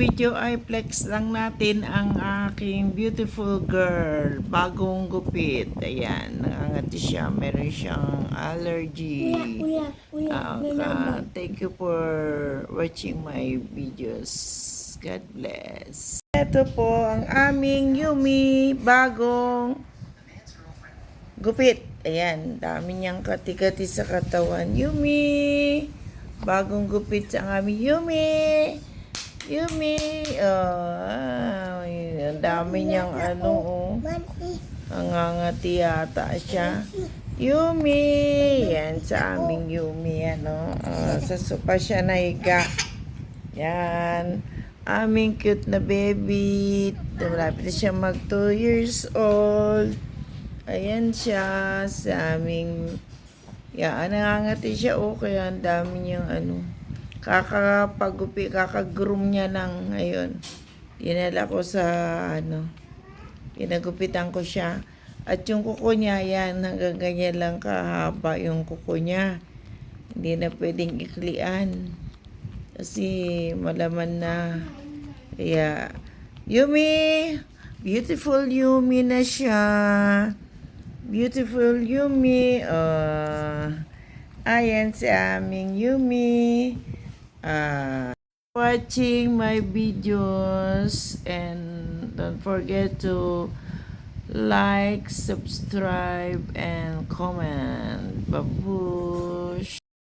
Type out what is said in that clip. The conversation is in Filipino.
video ay flex lang natin ang aking beautiful girl. Bagong gupit. Ayan, nangangati siya. Meron siyang allergy. Uya, uya, Ah, uya. ah, thank you for watching my videos. God bless. Ito po ang aming Yumi bagong gupit. Ayan, dami niyang kati-kati sa katawan. Yumi! Bagong gupit sa aming Yumi! Yumi! Oh, ang dami niyang ano, oh. Mani. Nangangati yata siya. Yumi! Yan sa aming Yumi, ano. Ah, sa sopa siya nahiga. Yan. Aming cute na baby. Malapit na siya mag 2 years old. Ayan siya sa aming... Yan, nangangati siya. Oh, kaya ang dami niyang ano. Kakapagupi, kakagroom niya ng ngayon. Dinala ko sa ano. Pinagupitan ko siya. At yung kuko niya, yan, hanggang ganyan lang kahaba yung kuko niya. Hindi na pwedeng iklian. Kasi malaman na. Kaya, Yumi! Beautiful Yumi na siya. Beautiful Yumi. Uh, ayan si aming Yumi. Ah, watching my videos and don't forget to like, subscribe, and comment. Babush!